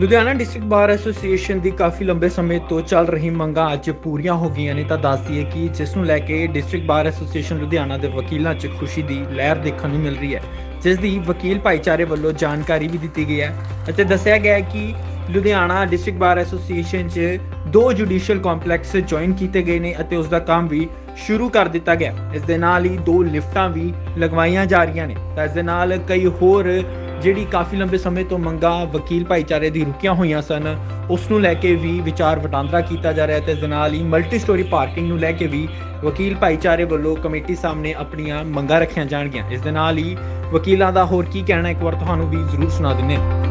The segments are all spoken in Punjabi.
ਲੁਧਿਆਣਾ ਡਿਸਟ੍ਰਿਕਟ ਬਾਰ ਐਸੋਸੀਏਸ਼ਨ ਦੀ ਕਾਫੀ ਲੰਬੇ ਸਮੇਂ ਤੋਂ ਚੱਲ ਰਹੀ ਮੰਗਾਂ ਅੱਜ ਪੂਰੀਆਂ ਹੋ ਗਈਆਂ ਨੇ, ਤਾਂ ਦੱਸਦੀ ਹੈ ਕਿ ਜਿਸ ਨੂੰ ਲੈ ਕੇ ਡਿਸਟ੍ਰਿਕਟ ਬਾਰ ਐਸੋਸੀਏਸ਼ਨ ਲੁਧਿਆਣਾ ਦੇ ਵਕੀਲਾਂ 'ਚ ਖੁਸ਼ੀ ਦੀ ਲਹਿਰ ਦੇਖਣ ਨੂੰ ਮਿਲ ਰਹੀ ਹੈ, ਜਿਸ ਦੀ ਵਕੀਲ ਭਾਈਚਾਰੇ ਵੱਲੋਂ ਜਾਣਕਾਰੀ ਵੀ ਦਿੱਤੀ ਗਈ ਹੈ ਅਤੇ ਦੱਸਿਆ ਗਿਆ ਹੈ ਕਿ ਲੁਧਿਆਣਾ ਡਿਸਟ੍ਰਿਕਟ ਬਾਰ ਐਸੋਸੀਏਸ਼ਨ 'ਚ ਦੋ ਜੁਡੀਸ਼ੀਅਲ ਕੰਪਲੈਕਸ ਜੁਆਇਨ ਕੀਤੇ ਗਏ ਨੇ ਅਤੇ ਉਸ ਦਾ ਕੰਮ ਵੀ ਸ਼ੁਰੂ ਕਰ ਦਿੱਤਾ ਗਿਆ। ਇਸ ਦੇ ਨਾਲ ਹੀ ਦੋ ਲਿਫਟਾਂ ਵੀ ਲਗਵਾਈਆਂ ਜਾ ਰਹੀਆਂ ਨੇ, ਤਾਂ ਇਸ ਦੇ ਨਾਲ ਕਈ ਹੋਰ ਜਿਹੜੀ ਕਾਫੀ ਲੰਬੇ ਸਮੇਂ ਤੋਂ ਮੰਗਾਂ ਵਕੀਲ ਭਾਈਚਾਰੇ ਦੀ ਰੁਕੀਆਂ ਹੋਈਆਂ ਸਨ, ਉਸ ਨੂੰ ਲੈ ਕੇ ਵੀ ਵਿਚਾਰ ਵਟਾਂਦਰਾ ਕੀਤਾ ਜਾ ਰਿਹਾ ਤੇ ਇਸ ਨਾਲ ਹੀ ਮਲਟੀ ਸਟੋਰੀ ਪਾਰਕਿੰਗ ਨੂੰ ਲੈ ਕੇ ਵੀ ਵਕੀਲ ਭਾਈਚਾਰੇ ਵੱਲੋਂ ਕਮੇਟੀ ਸਾਹਮਣੇ ਆਪਣੀਆਂ ਮੰਗਾਂ ਰੱਖੀਆਂ ਜਾਣਗੀਆਂ। ਇਸ ਦੇ ਨਾਲ ਹੀ ਵਕੀਲਾਂ ਦਾ ਹੋਰ ਕੀ ਕਹਿਣਾ, ਇੱਕ ਵਾਰ ਤੁਹਾਨੂੰ ਵੀ ਜ਼ਰੂਰ ਸੁਣਾ ਦਿੰਦੇ ਹਾਂ।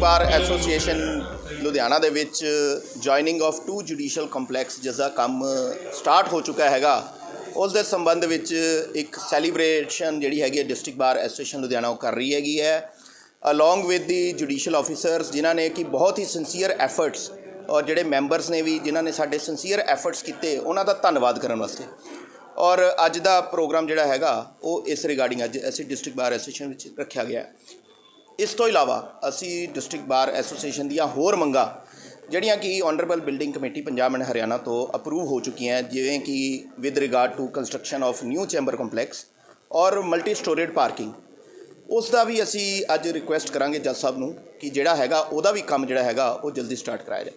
ਬਾਰ ਐਸੋਸੀਏਸ਼ਨ ਲੁਧਿਆਣਾ ਦੇ ਵਿੱਚ joining of to judicial complex ਜਿਸ ਦਾ ਕੰਮ ਸਟਾਰਟ ਹੋ ਚੁੱਕਾ ਹੈਗਾ, ਉਸ ਦੇ ਸੰਬੰਧ ਵਿੱਚ ਇੱਕ ਸੈਲੀਬ੍ਰੇਸ਼ਨ ਜਿਹੜੀ ਹੈਗੀ ਹੈ ਡਿਸਟ੍ਰਿਕਟ ਬਾਰ ਐਸੋਸੀਏਸ਼ਨ ਲੁਧਿਆਣਾ ਉਹ ਕਰ ਰਹੀ ਹੈਗੀ ਹੈ along with the judicial officers ਜਿਨ੍ਹਾਂ ਨੇ ਕਿ ਬਹੁਤ ਹੀ ਸਿੰਸੀਅਰ ਐਫਰਟਸ ਔਰ ਜਿਹੜੇ ਮੈਂਬਰਸ ਨੇ ਵੀ ਜਿਨ੍ਹਾਂ ਨੇ ਸਾਡੇ ਸਿੰਸੀਅਰ ਐਫਰਟਸ ਕੀਤੇ, ਉਹਨਾਂ ਦਾ ਧੰਨਵਾਦ ਕਰਨ ਵਾਸਤੇ। ਔਰ ਅੱਜ ਦਾ ਪ੍ਰੋਗਰਾਮ ਜਿਹੜਾ ਹੈਗਾ, ਉਹ ਇਸ ਰਿਗਾਰਡਿੰਗ ਅੱਜ ਅਸੀਂ ਡਿਸਟ੍ਰਿਕਟ ਬਾਰ ਐਸੋਸੀਏਸ਼ਨ ਵਿੱਚ ਰੱਖਿਆ ਗਿਆ। ਇਸ ਤੋਂ ਇਲਾਵਾ ਅਸੀਂ ਡਿਸਟ੍ਰਿਕਟ ਬਾਰ ਐਸੋਸੀਏਸ਼ਨ ਦੀਆਂ ਹੋਰ ਮੰਗਾਂ ਜਿਹੜੀਆਂ ਕਿ honourable building committee Punjab and Haryana ਤੋਂ ਅਪਰੂਵ ਹੋ ਚੁੱਕੀਆਂ ਜਿਵੇਂ ਕਿ with regard to construction of new chamber complex ਔਰ ਮਲਟੀ ਸਟੋਰੇਡ ਪਾਰਕਿੰਗ ਉਸ ਦਾ ਵੀ ਅਸੀਂ ਅੱਜ ਰਿਕੁਐਸਟ ਕਰਾਂਗੇ ਜੱਜ ਸਾਹਿਬ ਨੂੰ ਕਿ ਜਿਹੜਾ ਹੈਗਾ ਉਹਦਾ ਵੀ ਕੰਮ ਜਿਹੜਾ ਹੈਗਾ ਉਹ ਜਲਦੀ ਸਟਾਰਟ ਕਰਾਇਆ ਜਾਏ।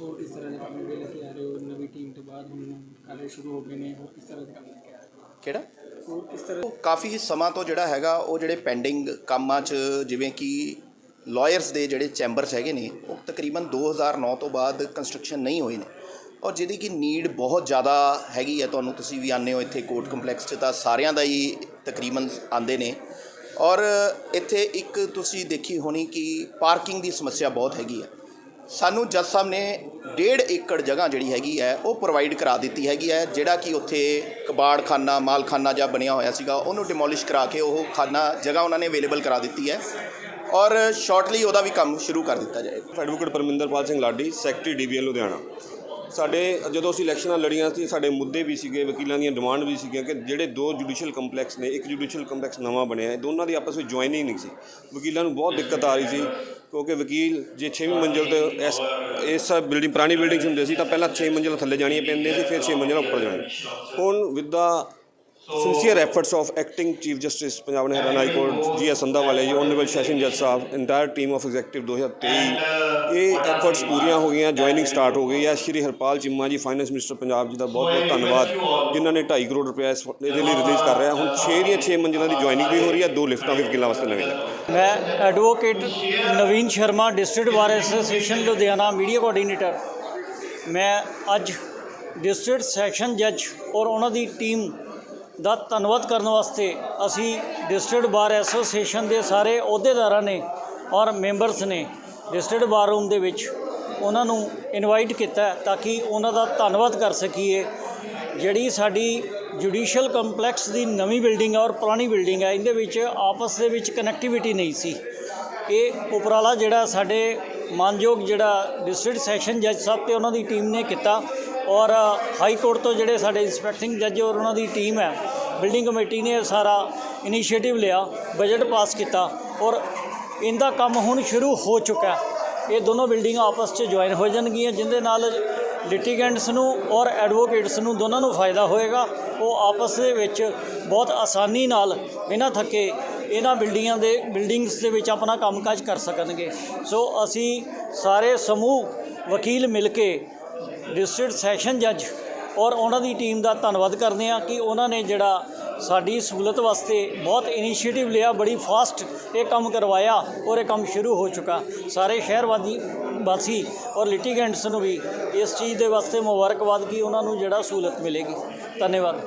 ਹੋਰ ਕਿਸ ਤਰ੍ਹਾਂ ਦੇ ਕੰਮ ਜਿਹੜੇ ਲੈ ਕੇ ਆ ਰਹੇ ਹੋ ਨਵੀਂ ਟੀਮ ਤੋਂ ਬਾਅਦ ਹੁਣ ਕਾਲੇ ਸ਼ੁਰੂ ਹੋ ਗਏ ਨੇ ਹੋਰ ਕਿਸ ਤਰ੍ਹਾਂ ਦੇ ਕੰਮ ਲੈ ਕੇ ਆ ਰਹੇ ਹੋ ਕਿਹੜਾ? ਹੋਰ ਕਿਸ ਤਰ੍ਹਾਂ ਉਹ ਕਾਫੀ ਸਮਾਂ ਤੋਂ ਜਿਹੜਾ ਹੈਗਾ, ਉਹ ਜਿਹੜੇ ਪੈਂਡਿੰਗ ਕੰਮਾਂ 'ਚ, ਜਿਵੇਂ ਕਿ ਲਾਇਰਸ ਦੇ ਜਿਹੜੇ ਚੈਂਬਰਸ ਹੈਗੇ ਨੇ, ਉਹ ਤਕਰੀਬਨ 2009 ਤੋਂ ਬਾਅਦ ਕੰਸਟਰਕਸ਼ਨ ਨਹੀਂ ਹੋਏ ਨੇ। ਔਰ ਜਿਹਦੀ ਕਿ ਨੀਡ ਬਹੁਤ ਜ਼ਿਆਦਾ ਹੈਗੀ ਹੈ, ਤੁਹਾਨੂੰ ਤੁਸੀਂ ਵੀ ਆਉਂਦੇ ਹੋ ਇੱਥੇ ਕੋਰਟ ਕੰਪਲੈਕਸ 'ਚ, ਤਾਂ ਸਾਰਿਆਂ ਦਾ ਹੀ ਤਕਰੀਬਨ ਆਉਂਦੇ ਨੇ। ਔਰ ਇੱਥੇ ਇੱਕ ਤੁਸੀਂ ਦੇਖੀ ਹੋਣੀ ਕਿ ਪਾਰਕਿੰਗ ਦੀ ਸਮੱਸਿਆ ਬਹੁਤ ਹੈਗੀ ਹੈ। ਸਾਨੂੰ ਜੱਜ ਸਾਹਿਬ ਨੇ ਡੇਢ ਏਕੜ ਜਗ੍ਹਾ ਜਿਹੜੀ ਹੈਗੀ ਹੈ, ਉਹ ਪ੍ਰੋਵਾਈਡ ਕਰਾ ਦਿੱਤੀ ਹੈਗੀ ਹੈ, ਜਿਹੜਾ ਕਿ ਉੱਥੇ ਕਬਾੜਖਾਨਾ, ਮਾਲਖਾਨਾ ਜਾਂ ਬਣਿਆ ਹੋਇਆ ਸੀਗਾ, ਉਹਨੂੰ ਡਿਮੋਲਿਸ਼ ਕਰਾ ਕੇ ਉਹ ਖਾਨਾ, ਜਗ੍ਹਾ ਉਹਨਾਂ ਨੇ ਅਵੇਲੇਬਲ ਕਰਾ ਦਿੱਤੀ ਹੈ ਔਰ ਸ਼ਾਰਟਲੀ ਉਹਦਾ ਵੀ ਕੰਮ ਸ਼ੁਰੂ ਕਰ ਦਿੱਤਾ ਜਾਏਗਾ advocate Parminderpal Singh Ladi secretary DBN Ludhiana ਸਾਡੇ ਜਦੋਂ ਅਸੀਂ ਇਲੈਕਸ਼ਨਾਂ ਲੜੀਆਂ ਸੀ, ਸਾਡੇ ਮੁੱਦੇ ਵੀ ਸੀਗੇ, ਵਕੀਲਾਂ ਦੀਆਂ ਡਿਮਾਂਡ ਵੀ ਸੀਗੀਆਂ ਕਿ ਜਿਹੜੇ ਦੋ ਜੁਡੀਸ਼ੀਅਲ ਕੰਪਲੈਕਸ ਨੇ, ਇੱਕ ਜੁਡੀਸ਼ੀਅਲ ਕੰਪਲੈਕਸ ਨਵਾਂ ਬਣਿਆ ਹੈ ਦੋਨਾਂ ਦੀ ਆਪਸ ਵਿੱਚ ਜੁਆਇਨਿੰਗ ਨਹੀਂ ਸੀ। ਵਕੀਲਾਂ ਨੂੰ ਬਹੁਤ ਦਿੱਕਤ ਆ ਰਹੀ ਸੀ, ਕਿਉਂਕਿ ਵਕੀਲ ਜੇ 6ਵੀਂ ਮੰਜ਼ਿਲ ਤੇ ਇਸ ਇਸ ਬਿਲਡਿੰਗ ਪੁਰਾਣੀ ਬਿਲਡਿੰਗ ਹੁੰਦੇ ਸੀ, ਤਾਂ ਪਹਿਲਾਂ 6 ਮੰਜ਼ਿਲਾਂ ਥੱਲੇ ਜਾਣੀਆਂ ਪੈਂਦੀਆਂ ਸੀ, ਫਿਰ 6 ਮੰਜ਼ਿਲਾਂ ਉੱਪਰ ਜਾਣੀਆਂ। ਹੁਣ with the sincere efforts of acting chief justice and Haryana high court G S Sandha ਵਾਲੇ ਜੀ ਓਨਰੇਬਲ ਸੈਸ਼ਨ ਜੱਜ ਸਾਹਿਬ ਇੰਟਾਇਰ ਟੀਮ ਆਫ ਐਗਜ਼ੈਕਟਿਵ 2023 ਇਹ ਐਫਰਟਸ ਪੂਰੀਆਂ ਹੋ ਗਈਆਂ ਜੁਆਇਨਿੰਗ ਸਟਾਰਟ ਹੋ ਗਈ ਹੈ ਸ਼੍ਰੀ ਹਰਪਾਲ ਚਿੰਮਾ ਜੀ ਫਾਈਨੈਂਸ ਮਿਨਿਸਟਰ ਪੰਜਾਬ ਜੀ ਦਾ ਬਹੁਤ ਬਹੁਤ ਧੰਨਵਾਦ ਜਿਨ੍ਹਾਂ ਨੇ 2.5 ਕਰੋੜ ਰੁਪਏ ਇਸ ਇਹਦੇ ਲਈ ਰਿਲੀਜ਼ ਕਰ ਰਿਹਾ ਹੁਣ 6 ਦੀਆਂ 6 ਮੰਜ਼ਿਲਾਂ ਦੀ ਜੁਆਇਨਿੰਗ ਵੀ ਹੋ ਰਹੀ ਹੈ ਦੋ ਲਿਫਟਾਂ ਵੀ ਵਕੀਲਾਂ ਵਾਸਤੇ ਨਵੀਂ ਲੱਗ ਮੈਂ advocate Naveen Sharma district bar association Ludhiana media coordinator ਮੈਂ ਅੱਜ ਡਿਸਟ੍ਰਿਕਟ ਸੈਕਸ਼ਨ ਜੱਜ ਔਰ ਉਹਨਾਂ ਦੀ ਟੀਮ ਦਾ ਧੰਨਵਾਦ ਕਰਨ ਵਾਸਤੇ ਅਸੀਂ ਡਿਸਟ੍ਰਿਕਟ ਬਾਰ ਐਸੋਸੀਏਸ਼ਨ ਦੇ ਸਾਰੇ ਅਹੁਦੇਦਾਰਾਂ ਨੇ ਔਰ ਮੈਂਬਰਸ ਨੇ ਡਿਸਟ੍ਰਿਕਟ ਬਾਰ ਰੂਮ ਦੇ ਵਿੱਚ ਉਹਨਾਂ ਨੂੰ ਇਨਵਾਈਟ ਕੀਤਾ ਤਾਂ ਕਿ ਉਹਨਾਂ ਦਾ ਧੰਨਵਾਦ ਕਰ ਸਕੀਏ। ਜਿਹੜੀ ਸਾਡੀ ਜੁਡੀਸ਼ੀਅਲ ਕੰਪਲੈਕਸ ਦੀ ਨਵੀਂ ਬਿਲਡਿੰਗ ਹੈ ਔਰ ਪੁਰਾਣੀ ਬਿਲਡਿੰਗ ਹੈ, ਇਹਦੇ ਵਿੱਚ ਆਪਸ ਦੇ ਵਿੱਚ ਕਨੈਕਟੀਵਿਟੀ ਨਹੀਂ ਸੀ। ਇਹ ਉਪਰਾਲਾ ਜਿਹੜਾ ਸਾਡੇ ਮਾਨਯੋਗ ਜਿਹੜਾ ਡਿਸਟ੍ਰਿਕਟ ਸੈਸ਼ਨ ਜੱਜ ਸਾਹਿਬ ਤੇ ਉਹਨਾਂ ਦੀ ਟੀਮ ਨੇ ਕੀਤਾ ਔਰ ਹਾਈ ਕੋਰਟ ਤੋਂ ਜਿਹੜੇ ਸਾਡੇ ਇੰਸਪੈਕਟਿੰਗ ਜੱਜ ਔਰ ਉਹਨਾਂ ਦੀ ਟੀਮ ਹੈ ਬਿਲਡਿੰਗ ਕਮੇਟੀ ਨੇ ਸਾਰਾ ਇਨੀਸ਼ੀਏਟਿਵ ਲਿਆ ਬਜਟ ਪਾਸ ਕੀਤਾ ਔਰ ਇਹਦਾ ਕੰਮ ਹੁਣ ਸ਼ੁਰੂ ਹੋ ਚੁੱਕਾ ਇਹ ਦੋਨੋਂ ਬਿਲਡਿੰਗਾਂ ਆਪਸ 'ਚ ਜੁਆਇਨ ਹੋ ਜਾਣਗੀਆਂ ਜਿੰਦੇ ਨਾਲ ਲਿਟੀਗੈਂਟਸ ਨੂੰ ਔਰ ਐਡਵੋਕੇਟਸ ਨੂੰ ਦੋਨਾਂ ਨੂੰ ਫਾਇਦਾ ਹੋਏਗਾ। ਉਹ ਆਪਸ ਦੇ ਵਿੱਚ ਬਹੁਤ ਆਸਾਨੀ ਨਾਲ ਬਿਨਾਂ ਥੱਕੇ ਇਹਨਾਂ ਬਿਲਡਿੰਗਾਂ ਦੇ ਬਿਲਡਿੰਗਸ ਦੇ ਵਿੱਚ ਆਪਣਾ ਕੰਮਕਾਜ ਕਰ ਸਕਣਗੇ। ਸੋ ਅਸੀਂ ਸਾਰੇ ਸਮੂਹ, ਵਕੀਲ ਮਿਲ ਕੇ ਡਿਸਟ੍ਰਿਕਟ ਸੈਸ਼ਨ ਜੱਜ ਔਰ ਉਹਨਾਂ ਦੀ ਟੀਮ ਦਾ ਧੰਨਵਾਦ ਕਰਦੇ ਹਾਂ ਕਿ ਉਹਨਾਂ ਨੇ ਜਿਹੜਾ ਸਾਡੀ ਸਹੂਲਤ ਵਾਸਤੇ ਬਹੁਤ ਇਨੀਸ਼ੀਏਟਿਵ ਲਿਆ, ਬੜੀ ਫਾਸਟ ਇਹ ਕੰਮ ਕਰਵਾਇਆ ਔਰ ਇਹ ਕੰਮ ਸ਼ੁਰੂ ਹੋ ਚੁੱਕਾ। ਸਾਰੇ ਸ਼ਹਿਰਵਾਦੀ ਵਾਸੀ ਔਰ ਲਿਟੀਗੈਂਟਸ ਨੂੰ ਵੀ ਇਸ ਚੀਜ਼ ਦੇ ਵਾਸਤੇ ਮੁਬਾਰਕਬਾਦ ਕਿ ਉਹਨਾਂ ਨੂੰ ਜਿਹੜਾ ਸਹੂਲਤ ਮਿਲੇਗੀ। ਧੰਨਵਾਦ।